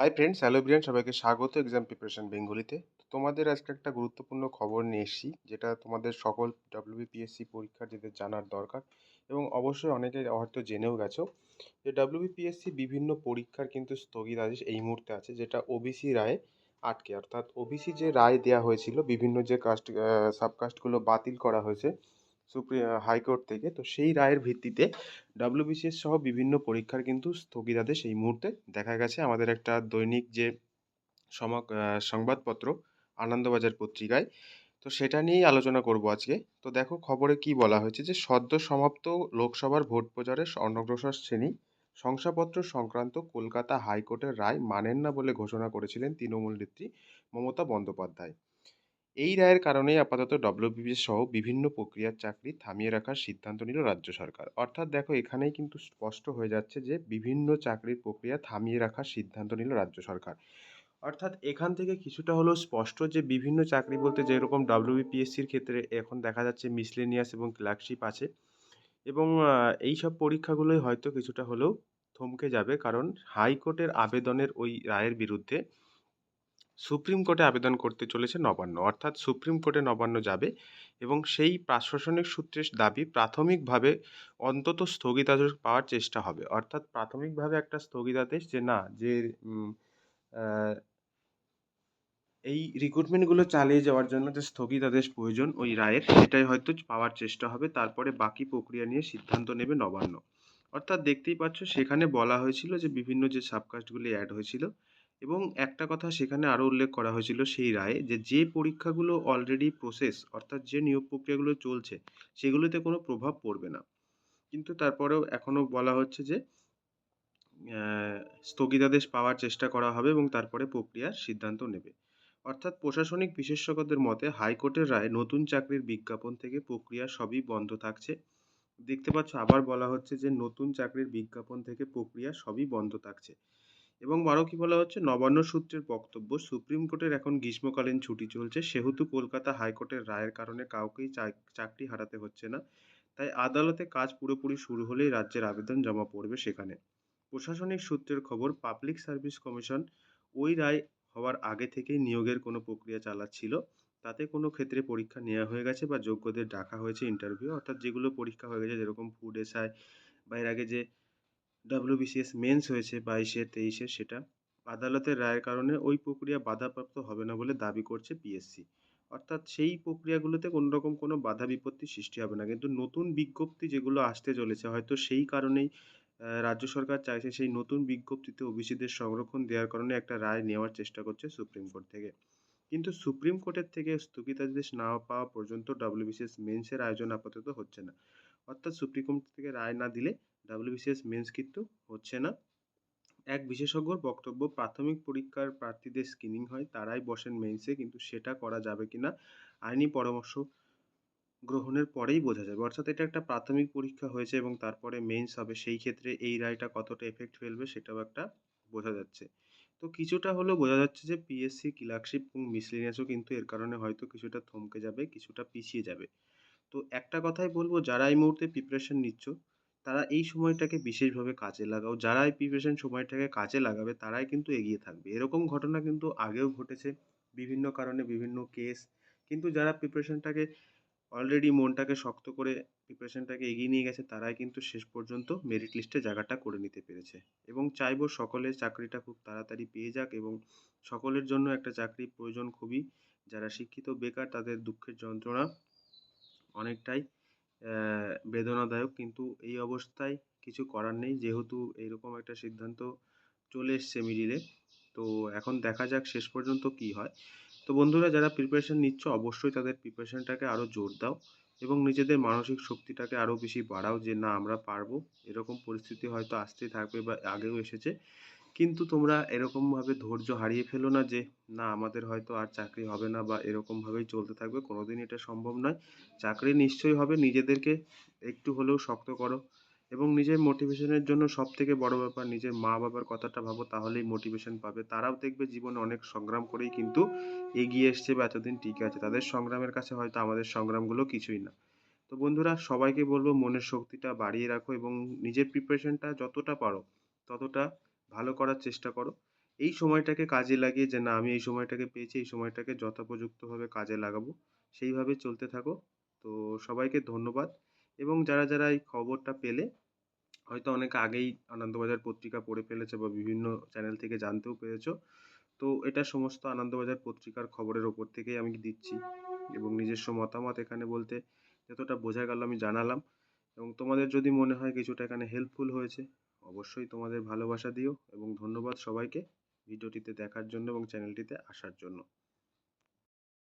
Hi friends hello Brian সবাইকে স্বাগত exam preparation বেঙ্গলিতে। তোমাদের আজকে একটা গুরুত্বপূর্ণ খবর নিয়ে এসেছি, যেটা তোমাদের সকল ডাব্লিউবিপিএসসি পরীক্ষার্থীদের জানার দরকার, এবং অবশ্যই অনেকে হয়তো জেনেও গেছো যে ডাব্লিউবিপিএসসি বিভিন্ন পরীক্ষার কিন্তু স্থগিতাদেশ এই মুহূর্তে আছে, যেটা ওবিসি রায়ে আটকে। অর্থাৎ ওবিসি যে রায় দেওয়া হয়েছিল, বিভিন্ন যে কাস্ট সাবকাস্টগুলো বাতিল করা হয়েছে হাইকোর্ট থেকে। তো সেই রায়ের ভিত্তিতে ডাব্লিউবিসিএস সহ বিভিন্ন পরীক্ষার কিন্তু স্থগিতাদেশ এই মুহূর্তে দেখা গেছে। আমাদের একটা দৈনিক যে সমক সংবাদপত্র আনন্দবাজার পত্রিকায়, তো সেটা নিয়েই আলোচনা করব আজকে। তো দেখো খবরে কি বলা হয়েছে যে, সদ্য সমাপ্ত লোকসভার ভোট প্রচারে অনগ্রসর শ্রেণি, শংসাপত্র সংক্রান্ত কলকাতা হাইকোর্টের রায় মানেন না বলে ঘোষণা করেছিলেন তৃণমূল নেত্রী মমতা বন্দ্যোপাধ্যায়। এই রায়ের কারণেই আপাতত ডব্লিউবিপিএস সহ বিভিন্ন প্রক্রিয়ার চাকরি থামিয়ে রাখার সিদ্ধান্ত নিল রাজ্য সরকার। অর্থাৎ দেখো, এখানেই কিন্তু স্পষ্ট হয়ে যাচ্ছে যে, বিভিন্ন চাকরির প্রক্রিয়া থামিয়ে রাখার সিদ্ধান্ত নিল রাজ্য সরকার। অর্থাৎ এখান থেকে কিছুটা হলেও স্পষ্ট যে, বিভিন্ন চাকরি বলতে যেরকম ডব্লিউবিপিএসসির ক্ষেত্রে এখন দেখা যাচ্ছে মিসলেনিয়াস এবং ক্লার্কশিপ আছে। এবং এই সব পরীক্ষাগুলোই হয়তো কিছুটা হলেও থমকে যাবে। কারণ হাইকোর্টের আবেদনের ওই রায়ের বিরুদ্ধে সুপ্রিম কোর্টে আবেদন করতে চলেছে নবান্ন। অর্থাৎ সুপ্রিম কোর্টে নবান্ন যাবে এবং সেই প্রশাসনিক সূত্রের দাবি প্রাথমিকভাবে অন্তত স্থগিতাদেশ পাওয়ার চেষ্টা হবে। অর্থাৎ প্রাথমিকভাবে একটা স্থগিতাদেশ যে না, যে এই রিক্রুটমেন্টগুলো চালিয়ে যাওয়ার জন্য যে স্থগিতাদেশ প্রয়োজন, ওই রায়ের, সেটাই হয়তো পাওয়ার চেষ্টা হবে। তারপরে বাকি প্রক্রিয়া নিয়ে সিদ্ধান্ত নেবে নবান্ন। অর্থাৎ দেখতেই পাচ্ছ, সেখানে বলা হয়েছিল যে বিভিন্ন যে সাবকাস্টগুলি অ্যাড হয়েছিল এবং একটা কথা সেখানে আরও উল্লেখ করা হয়েছিল সেই রায়ে যে যে পরীক্ষাগুলো অলরেডি প্রসেস অর্থাৎ যে নিয়োগ প্রক্রিয়াগুলো চলছে, সেগুলোতে কোনো প্রভাব পড়বে না। কিন্তু তারপরেও এখনও বলা হচ্ছে যে স্থগিতাদেশ পাওয়ার চেষ্টা করা হবে এবং তারপরে প্রক্রিয়ার সিদ্ধান্ত নেবে। অর্থাৎ প্রশাসনিক বিশেষজ্ঞদের মতে, হাইকোর্টের রায় নতুন চাকরির বিজ্ঞাপন থেকে প্রক্রিয়া সবই বন্ধ থাকছে। দেখতে পাচ্ছ, আবার বলা হচ্ছে যে, নতুন চাকরির বিজ্ঞাপন থেকে প্রক্রিয়া সবই বন্ধ থাকছে। এবং আরও কী বলা হচ্ছে নবান্ন সূত্রের বক্তব্য। সুপ্রিম কোর্টের এখন গ্রীষ্মকালীন ছুটি চলছে। সেহেতু কলকাতা হাইকোর্টের রায়ের কারণে কাউকেই চাকরি হারাতে হচ্ছে না। তাই আদালতে কাজ পুরোপুরি শুরু হলেই রাজ্যের আবেদন জমা পড়বে সেখানে। প্রশাসনিক সূত্রের খবর, পাবলিক সার্ভিস কমিশন ওই রায় হওয়ার আগে থেকেই নিয়োগের কোনো প্রক্রিয়া চালাচ্ছিল। তাতে কোনো ক্ষেত্রে পরীক্ষা নেওয়া হয়ে গেছে বা যোগ্যদের ডাকা হয়েছে ইন্টারভিউ অর্থাৎ যেগুলো পরীক্ষা হয়ে গেছে, যেরকম ফুড এসআই বা এর আগে যে ডাব্লিউবিসিএস মেন্স হয়েছে বাইশে, তেইশে সেটা। আদালতের রায়ের কারণে ওই প্রক্রিয়া বাধাপ্রাপ্ত হবে না বলে দাবি করছে পিএসসি অর্থাৎ সেই প্রক্রিয়াগুলোতে কোনো রকম কোনো বাধা বিপত্তি সৃষ্টি হবে না। কিন্তু নতুন বিজ্ঞপ্তি যেগুলো আসতে চলেছে, হয়তো সেই কারণেই রাজ্য সরকার চাইছে সেই নতুন বিজ্ঞপ্তিতে ওবিসিদের সংরক্ষণ দেওয়ার কারণে একটা রায় নেওয়ার চেষ্টা করছে সুপ্রিম কোর্ট থেকে। কিন্তু সুপ্রিম কোর্টের থেকে স্থগিতাদেশ না পাওয়া পর্যন্ত ডাব্লিউবিসিএস মেন্সের আয়োজন আপাতত হচ্ছে না। অর্থাৎ সুপ্রিম কোর্ট থেকে রায় না দিলে ডাব্লিউবিসিএস মেন্স কিন্তু হচ্ছে না। এক বিশেষজ্ঞর বক্তব্য, প্রাথমিক পরীক্ষার প্রার্থীদের স্ক্রিনিং হয়, তারাই বসেন মেন্সে কিন্তু সেটা করা যাবে কিনা আইনি পরামর্শ গ্রহণের পরেই বোঝা যাবে। অর্থাৎ এটা একটা প্রাথমিক পরীক্ষা হয়েছে এবং তারপরে মেন্স হবে, সেই ক্ষেত্রে এই রায়টা কতটা এফেক্ট ফেলবে সেটাও একটা বোঝা যাচ্ছে। তো কিছুটা হলেও বোঝা যাচ্ছে যে পিএসসি ক্লার্কশিপ এবং মিসলেনিয়াসও কিন্তু এর কারণে হয়তো কিছুটা থমকে যাবে, কিছুটা পিছিয়ে যাবে। তো একটা কথাই বলব, যারা এই মুহূর্তে প্রিপারেশন নিচ্ছ তারা এই সময়টাকে বিশেষভাবে কাজে লাগাও। যারা এই প্রিপারেশন সময়টাকে কাজে লাগাবে, তারাই কিন্তু এগিয়ে থাকবে। এরকম ঘটনা কিন্তু আগেও ঘটেছে বিভিন্ন কারণে, বিভিন্ন কেস কিন্তু যারা প্রিপারেশনটাকে অলরেডি মনটাকে শক্ত করে প্রিপারেশনটাকে এগিয়ে নিয়ে গেছে, তারাই কিন্তু শেষ পর্যন্ত মেরিট লিস্টে জায়গাটা করে নিতে পেরেছে। এবং চাইব সকলের চাকরিটা খুব তাড়াতাড়ি পেয়ে যাক এবং সকলের জন্য একটা চাকরি প্রয়োজন খুবই। যারা শিক্ষিত, বেকার, তাদের দুঃখের যন্ত্রণা অনেকটাই বেদনাদায়ক। কিন্তু এই অবস্থায় কিছু করার নেই। যেহেতু এইরকম একটা সিদ্ধান্ত চলে এসছে মিডিলে তো এখন দেখা যাক শেষ পর্যন্ত কী হয়। তো বন্ধুরা, যারা প্রিপারেশান নিচ্ছ, অবশ্যই তাদের প্রিপারেশানটাকে আরও জোর দাও এবং নিজেদের মানসিক শক্তিটাকে আরও বেশি বাড়াও যে, না, আমরা পারব। এরকম পরিস্থিতি হয়তো আসতেই থাকবে বা আগেও এসেছে। কিন্তু তোমরা এরকমভাবে ধৈর্য হারিয়ে ফেলো না যে, না, আমাদের হয়তো আর চাকরি হবে না বা এরকমভাবেই চলতে থাকবে। কোনো দিন এটা সম্ভব নয়। চাকরি নিশ্চয়ই হবে। নিজেদেরকে একটু হলেও শক্ত করো এবং নিজের মোটিভেশনের জন্য সব থেকে বড় ব্যাপার, নিজের মা বাবার কথাটা ভাবো, তাহলেই মোটিভেশন পাবে। তারাও দেখবে জীবনে অনেক সংগ্রাম করেই কিন্তু এগিয়ে এসছে বা এতদিন টিকে আছে। তাদের সংগ্রামের কাছে হয়তো আমাদের সংগ্রামগুলো কিছুই না। তো বন্ধুরা, সবাইকে বলব, মনের শক্তিটা বাড়িয়ে রাখো এবং নিজের প্রিপারেশনটা যতটা পারো, ততটা ভালো করার চেষ্টা করো। এই সময়টাকে কাজে লাগিয়ে যে, না, আমি এই সময়টাকে পেয়েছি, এই সময়টাকে যথোপযুক্তভাবে কাজে লাগাবো। সেইভাবে চলতে থাকো। তো সবাইকে ধন্যবাদ। এবং যারা যারা এই খবরটা পেলে, হয়তো অনেক আগেই আনন্দবাজার পত্রিকা পড়ে ফেলেছে বা বিভিন্ন চ্যানেল থেকে জানতেও পেরেছ। তো এটা সমস্ত আনন্দবাজার পত্রিকার খবরের ওপর থেকেই আমি দিচ্ছি। এবং নিজস্ব মতামত এখানে বলতে যতটা বোঝা গেল আমি জানালাম। এবং তোমাদের যদি মনে হয় কিছুটা এখানে হেল্পফুল হয়েছে অবশ্যই তোমাদের ভালোবাসা দিও এবং ধন্যবাদ সবাইকে ভিডিওটিতে দেখার জন্য এবং চ্যানেলটিতে আসার জন্য।